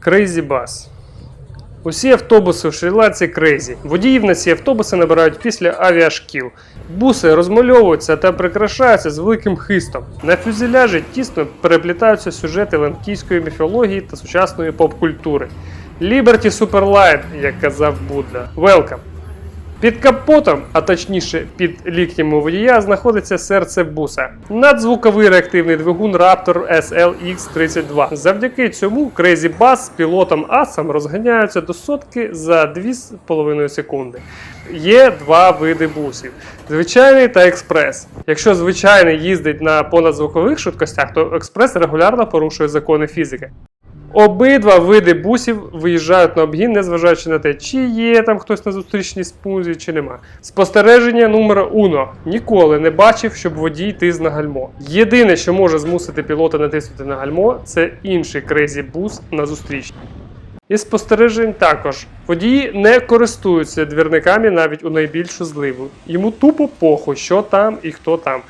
Crazy Bus. Усі автобуси в Шрі-Ланці крейзі. Водіїв на ці автобуси набирають після авіашкіл. Буси розмальовуються та прикрашаються з великим хистом. На фюзеляжі тісно переплітаються сюжети ланкійської міфології та сучасної поп-культури. Liberty Superlight, як казав Будда. Welcome! Під капотом, а точніше під ліктем водія, знаходиться серце буса. Надзвуковий реактивний двигун Raptor SLX32. Завдяки цьому Crazy Bus з пілотом Асом розганяються до сотки за 2,5 секунди. Є два види бусів: звичайний та експрес. Якщо звичайний їздить на понадзвукових швидкостях, то експрес регулярно порушує закони фізики. Обидва види бусів виїжджають на обгін, незважаючи на те, чи є там хтось на зустрічній смузі, чи нема. Спостереження номер уно. Ніколи не бачив, щоб водій тис на гальмо. Єдине, що може змусити пілота натиснути на гальмо, це інший крейзі бус на зустрічній. І спостережень також. Водії не користуються двірниками навіть у найбільшу зливу. Йому тупо похуй, що там і хто там.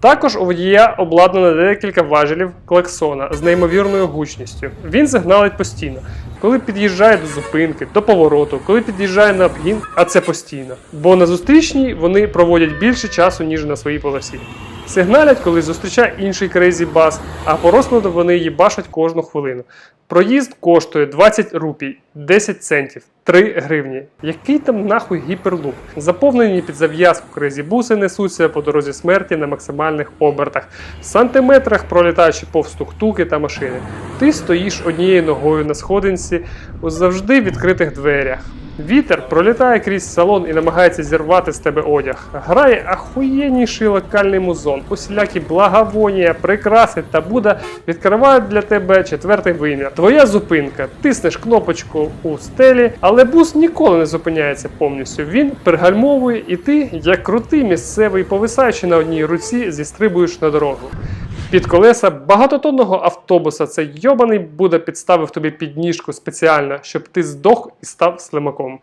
Також у водія обладнано декілька важелів клаксона з неймовірною гучністю. Він сигналить постійно, коли під'їжджає до зупинки, до повороту, коли під'їжджає на обгін, а це постійно. Бо на зустрічній вони проводять більше часу, ніж на своїй полосі. Сигналять, коли зустрічає інший крейзі бас, а по розкладу вони її бачать кожну хвилину. Проїзд коштує 20 рупій, 10 центів, 3 гривні. Який там нахуй гіперлуп? Заповнені під зав'язку кризі-буси несуться по дорозі смерті на максимальних обертах, в сантиметрах пролітаючи повз тук-туки та машини. Ти стоїш однією ногою на сходинці у завжди відкритих дверях. Вітер пролітає крізь салон і намагається зірвати з тебе одяг. Грає ахуєнніший локальний музон, усілякі благовонія, прикраси та Буда відкривають для тебе четвертий вимір. Твоя зупинка. Тиснеш кнопочку у стелі, але бус ніколи не зупиняється повністю. Він пригальмовує, і ти, як крутий місцевий, повисаючи на одній руці, зістрибуєш на дорогу. Під колеса багатотонного автобуса цей йобаний Буда підставив тобі підніжку спеціально, щоб ти здох і став слимаком.